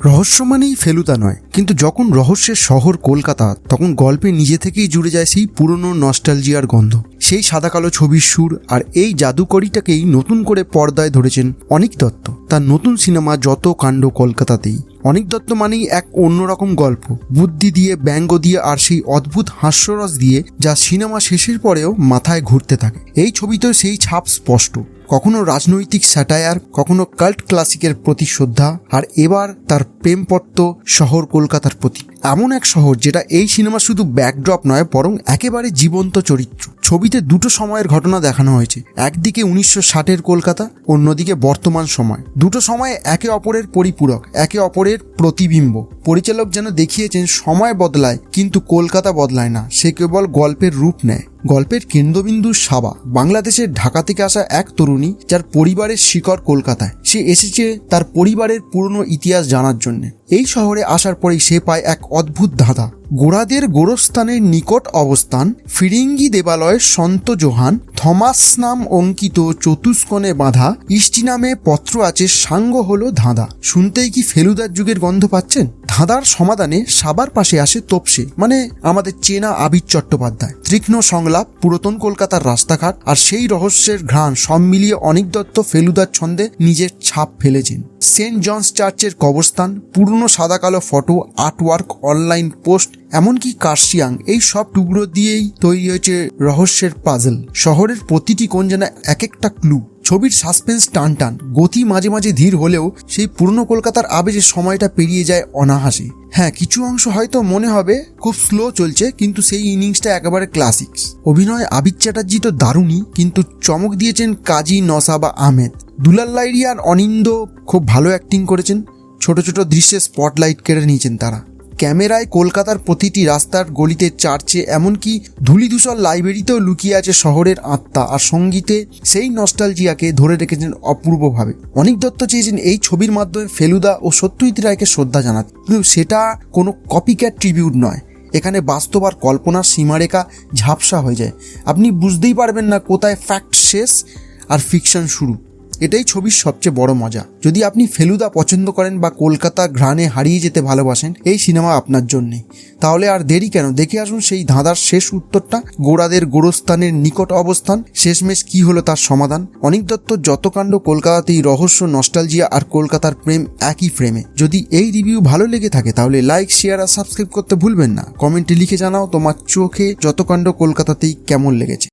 রহস্য মানেই ফেলুদা নয়, কিন্তু যখন রহস্যের শহর কলকাতা, তখন গল্পে নিজে থেকেই জুড়ে যায় সেই পুরনো নস্টালজিয়ার গন্ধ। সেই সাদা কালো ছবির সুর আর এই জাদুকরিটাকেই নতুন করে পর্দায় ধরেছেন অনিক দত্ত। তার নতুন সিনেমা যত কাণ্ড কলকাতাতেই। অনিক দত্ত মানেই এক অন্যরকম গল্প। বুদ্ধি দিয়ে, ব্যঙ্গ দিয়ে আর সেই অদ্ভুত হাস্যরস দিয়ে যা সিনেমা শেষের পরেও মাথায় ঘুরতে থাকে। এই ছবিতেও সেই ছাপ স্পষ্ট। কখনো রাজনৈতিক স্যাটায়ার, কখনো কাল্ট ক্লাসিকের প্রতি শ্রদ্ধা আর এবার তার প্রেমপত্র শহর কলকাতার প্রতি এমন এক শহর যেটা এই সিনেমা শুধু ব্যাকড্রপ নয়, বরং একেবারে জীবন্ত চরিত্র। ছবিতে দুটো সময়ের ঘটনা দেখানো হয়েছে, একদিকে উনিশশো ষাটের কলকাতা, অন্যদিকে বর্তমান সময়। দুটো সময়ে একে অপরের পরিপূরক, একে অপরের প্রতিবিম্ব। পরিচালক যেন দেখিয়েছেন, সময় বদলায়, কিন্তু কলকাতা বদলায় না, সে কেবল গল্পের রূপ নেয়। গল্পের কেন্দ্রবিন্দু সাবা বাংলাদেশের ঢাকা থেকে আসা এক তরুণী যার পরিবারের শিকড় কলকাতায়। সে এসেছে তার পরিবারের পুরনো ইতিহাস জানার জন্য। এই শহরে আসার পরেই সে পায় এক অদ্ভুত ধাঁধা। গোড়াদের গোরস্থানের নিকট অবস্থান ফিরিঙ্গি দেবালয়ের সন্ত জোহান থমাস নাম অঙ্কিত চতুষ্কোণে বাঁধা ইষ্টি নামে পত্র আছে সাঙ্গ হলো ধাঁধা। শুনতেই কি ফেলুদার যুগের গন্ধ পাচ্ছেন? ধাঁধার সমাধানে সাবার পাশে আসে তোপসে মানে আমাদের চেনা আবির চট্টোপাধ্যায়। তীক্ষ্ণ সংলাপ, পুরাতন কলকাতার রাস্তাঘাট আর সেই রহস্যের ঘ্রাণ সব মিলিয়ে অনেক দত্ত ফেলুদার ছন্দে নিজের ছাপ ফেলেছেন। সেন্ট জনস চার্চের কবরস্থান, পুরনো সাদা কালো ফটো, আর্টওয়ার্ক, অনলাইন পোস্ট, এমনকি কার্শিয়াং, এই সব টুকরো দিয়েই তৈরি হয়েছে রহস্যের পাজল। শহরের প্রতিটি কোন যেন এক একটা ক্লু। ছবির সাসপেন্স টান টান গতি মাঝে মাঝে ধীর হলেও সেই পুরনো কলকাতার আবেজে সময়টা পেরিয়ে যায় অনাহাসে হ্যাঁ কিছু অংশ হয়তো মনে হবে, খুব স্লো চলছে, কিন্তু সেই ইনিংসটা একেবারে ক্লাসিক্স অভিনয় আবির চ্যাটার্জি তো দারুণই, কিন্তু চমক দিয়েছেন কাজী নসা বা আহমেদ। দুলাল লাইরি আর অনিন্দ খুব ভালো অ্যাক্টিং করেছেন। ছোট ছোট দৃশ্যে স্পটলাইট কেড়ে নিয়েছেন তারা। ক্যামেরায় কলকাতার প্রতিটি রাস্তার গলিতে চার্চে এমনকি ধূলিধূসর লাইব্রেরিতেও লুকিয়ে আছে শহরের আত্মা আর সঙ্গীতে সেই নস্টালজিয়াকে ধরে রেখেছেন অপূর্বভাবে। অনিক দত্ত চেয়েছেন এই ছবির মাধ্যমে ফেলুদা ও সত্যজিৎ রায়কে শ্রদ্ধা জানাতে। কিন্তু সেটা কোনো কপিক্যাট ট্রিবিউট নয়। এখানে বাস্তব আর কল্পনার সীমারেখা ঝাপসা হয়ে যায়। আপনি বুঝতেই পারবেন না কোথায় ফ্যাক্ট শেষ আর ফিকশন শুরু। এটাই ছবির সবচেয়ে বড় মজা। যদি আপনি ফেলুদা পছন্দ করেন বা কলকাতা ঘ্রাণে হারিয়ে যেতে ভালোবাসেন, এই সিনেমা আপনার জন্যে। তাহলে আর দেরি কেন? দেখে আসুন সেই ধাঁধার শেষ উত্তরটা, গোড়াদের গোরস্থানের নিকট অবস্থান, শেষমেশ কি হলো তার সমাধান। অনিক দত্ত যত কাণ্ড কলকাতাতেই রহস্য, নস্টালজিয়া আর কলকাতার প্রেম একই ফ্রেমে যদি এই রিভিউ ভালো লেগে থাকে, তাহলে লাইক শেয়ার আর সাবস্ক্রাইব করতে ভুলবেন না। কমেন্টে লিখে জানাও তোমার চোখে যত কাণ্ড কলকাতাতেই কেমন লেগেছে।